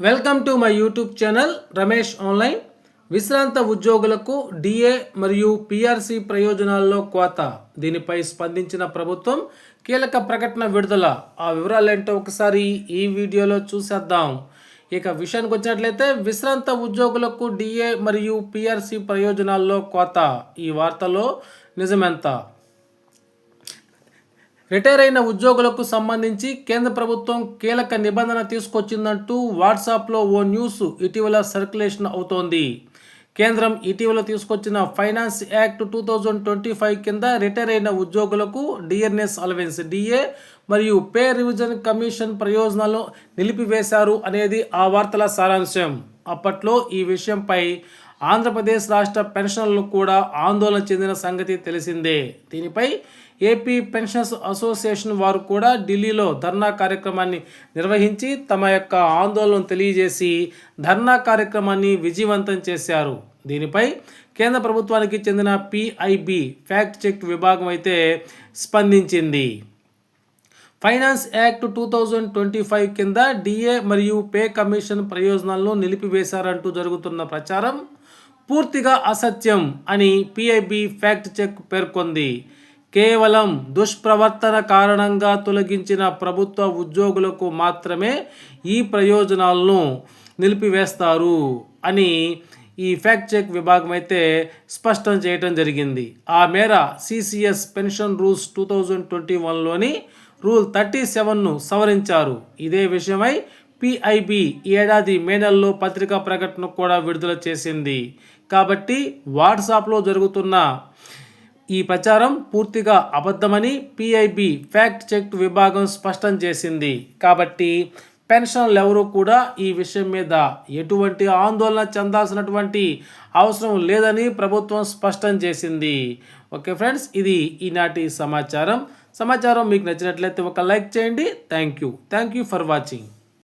Welcome to my YouTube channel Ramesh online విశ్రాంత ఉద్యోగులకు DA మరియు పిఆర్సి ప్రయోజనాల్లో కోత. దీనిపై స్పందించిన ప్రభుత్వం కీలక ప్రకటన విడుదల. ఆ వివరాలేంటో ఒకసారి ఈ వీడియోలో చూసేద్దాం. ఇక విషయానికి వచ్చినట్లయితే విశ్రాంత ఉద్యోగులకు డిఏ మరియు పిఆర్సి ప్రయోజనాల్లో కోత. ఈ వార్తలో నిజమెంత? రిటైర్ అయిన ఉద్యోగులకు సంబంధించి కేంద్ర ప్రభుత్వం కీలక నిబంధన తీసుకొచ్చిందంటూ వాట్సాప్లో ఓ న్యూస్ ఇటీవల సర్క్యులేషన్ అవుతోంది. కేంద్రం ఇటీవల తీసుకొచ్చిన finance act two thousand twenty five కింద రిటైర్ అయిన ఉద్యోగులకు డిఎన్ఎస్ అలవెన్స్ డిఏ మరియు పే రివిజన్ కమిషన్ ప్రయోజనాలు నిలిపివేశారు అనేది ఆ వార్తల సారాంశం. అప్పట్లో ఈ విషయంపై ఆంధ్రప్రదేశ్ రాష్ట్ర పెన్షన్లు కూడా ఆందోళన చెందిన సంగతి తెలిసిందే. దీనిపై ఏపీ పెన్షన్స్ అసోసియేషన్ వారు కూడా ఢిల్లీలో ధర్నా కార్యక్రమాన్ని నిర్వహించి తమ యొక్క ఆందోళన తెలియజేసి ధర్నా కార్యక్రమాన్ని విజయవంతం చేశారు. దీనిపై కేంద్ర ప్రభుత్వానికి చెందిన పిఐబి ఫ్యాక్ట్ చెక్ విభాగం అయితే స్పందించింది. Finance act two thousand twenty five కింద డిఏ మరియు పే కమిషన్ ప్రయోజనాలను నిలిపివేశారంటూ జరుగుతున్న ప్రచారం పూర్తిగా అసత్యం అని పిఐబి ఫ్యాక్ట్ చెక్ పేర్కొంది. కేవలం దుష్ప్రవర్తన కారణంగా తొలగించిన ప్రభుత్వ ఉద్యోగులకు మాత్రమే ఈ ప్రయోజనాలను నిలిపివేస్తారు అని ఈ ఫ్యాక్ట్ చెక్ విభాగం అయితే స్పష్టం చేయటం జరిగింది. ఆ మేర CCS pension rules two thousand twenty వన్లోని rule thirty సెవెన్ను సవరించారు. ఇదే విషయమై పిఐబి ఏడాది మే నెలలో పత్రికా ప్రకటన కూడా విడుదల చేసింది. కాబట్టి వాట్సాప్లో జరుగుతున్న ఈ ప్రచారం పూర్తిగా అబద్ధమని పిఐబి ఫ్యాక్ట్ చెక్ విభాగం స్పష్టం చేసింది. కాబట్టి పెన్షన్లు ఎవరు కూడా ఈ విషయం మీద ఎటువంటి ఆందోళన చెందాల్సినటువంటి అవసరం లేదని ప్రభుత్వం స్పష్టం చేసింది. ఓకే ఫ్రెండ్స్ ఇది ఈనాటి సమాచారం. సమాచారం మీకు నచ్చినట్లయితే ఒక లైక్ చేయండి. Thank you. Thank you for watching.